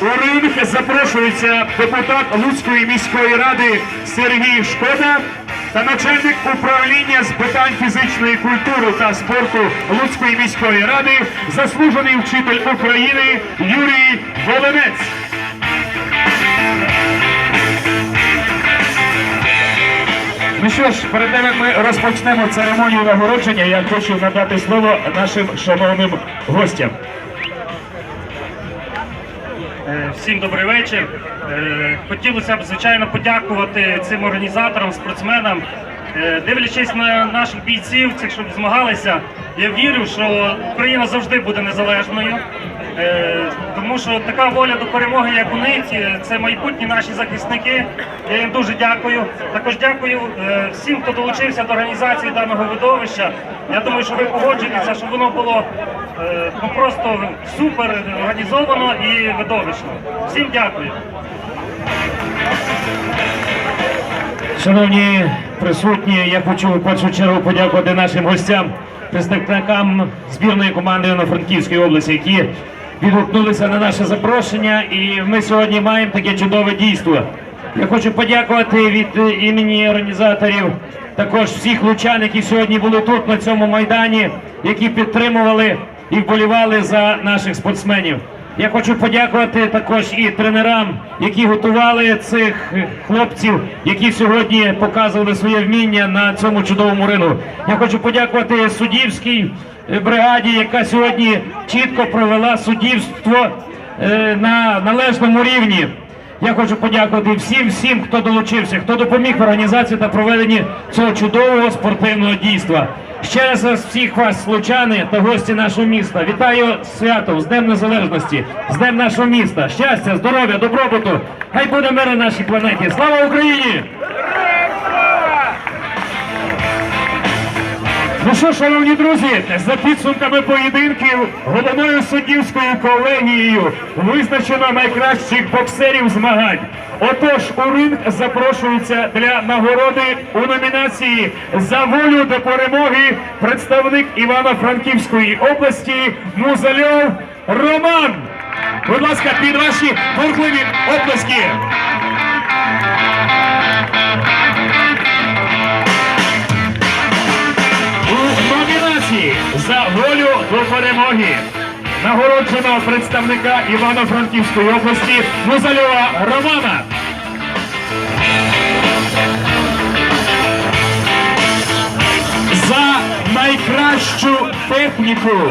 У ринг запрошується депутат Луцької міської ради Сергій Шкода та начальник управління з питань фізичної культури та спорту Луцької міської ради, заслужений вчитель України Юрій Волинець. Ну що ж, перед тим як ми розпочнемо церемонію нагородження, я хочу надати слово нашим шановним гостям. Е, Всім добрий вечір. Е, Хотілося б, звичайно, подякувати цим організаторам, спортсменам. Е, Дивлячись на наших бійців, цих, щоб змагалися, я вірю, що Україна завжди буде незалежною. Е, Тому що така воля до перемоги, як у них, це майбутні наші захисники. Я їм дуже дякую. Також дякую е, всім, хто долучився до організації даного видовища. Я думаю, що ви погоджуєтеся, щоб воно було е, ну, просто супер організовано і видовищно. Всім дякую. Шановні присутні, я хочу в першу чергу подякувати нашим гостям, представникам збірної команди Івано-Франківської області, які відгукнулися на наше запрошення. І ми сьогодні маємо таке чудове дійство. Я хочу подякувати від е, імені організаторів також всіх лучан, які сьогодні були тут на цьому майдані, які підтримували і вболівали за наших спортсменів. Я хочу подякувати також і тренерам, які готували цих хлопців, які сьогодні показували своє вміння на цьому чудовому рингу. Я хочу подякувати суддівській е, бригаді, яка сьогодні чітко провела суддівство е, на належному рівні. Я хочу подякувати всім, всім, хто долучився, хто допоміг в організації та проведенні цього чудового спортивного дійства. Ще раз всіх вас, случани та гості нашого міста. Вітаю святом, з Днем Незалежності, з Днем нашого міста. Щастя, здоров'я, добробуту. Хай буде мир на нашій планеті. Слава Україні! Ну що, шановні друзі, за підсумками поєдинків головною суддівською колегією визначено найкращих боксерів змагань. Отож, у ринг запрошується для нагороди у номінації за волю до перемоги представник Івано-Франківської області Музальов Роман. Будь ласка, під ваші бурхливі оплески. У номінації за волю до перемоги нагороджено представника Івано-Франківської області Музальова Романа. За найкращу техніку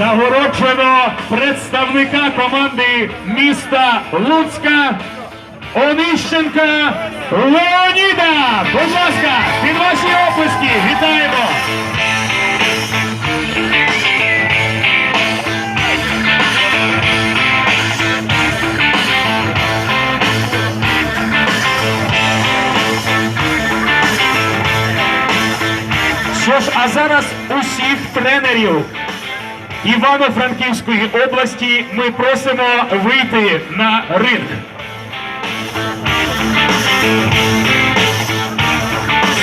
нагороджено представника команди міста Луцька Онищенка Леоніда. Будь ласка, під ваші оплески вітаємо. Що ж, а зараз усіх тренерів Івано-Франківської області ми просимо вийти на ринг.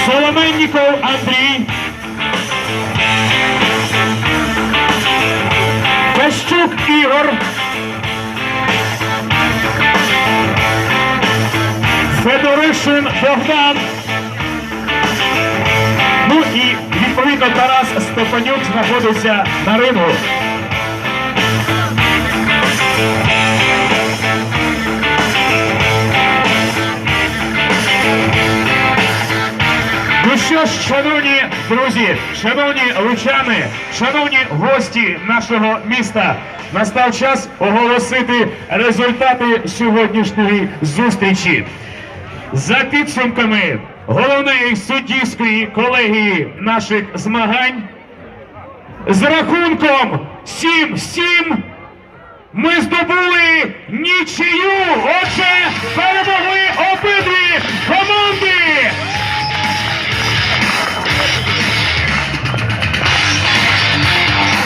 Соломенніков Андрій. Кащук Ігор. Федоришин Богдан. Відповідно Тарас Степанюк знаходиться на рингу. Ну що шановні друзі, шановні лучани, шановні гості нашого міста, настав час оголосити результати сьогоднішньої зустрічі. За підсумками головної суддівської колегії наших змагань з рахунком 7-7 ми здобули нічию.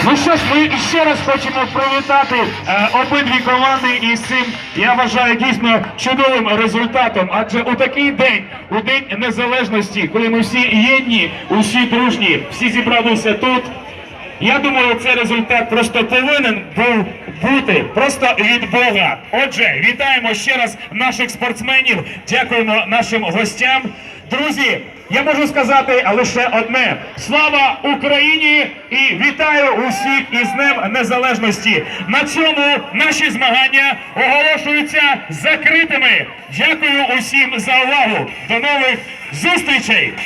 Ну що ж, ми ще раз хочемо привітати е, обидві команди і з цим я вважаю дійсно чудовим результатом. Адже у такий день, у день незалежності, коли ми всі єдні, усі дружні, всі зібралися тут. Я думаю, цей результат просто повинен був бути просто від Бога. Отже, вітаємо ще раз наших спортсменів. Дякуємо нашим гостям. Друзі, я можу сказати лише одне: слава Україні і вітаю усіх із Днем Незалежності. На цьому наші змагання оголошуються закритими. Дякую усім за увагу. До нових зустрічей!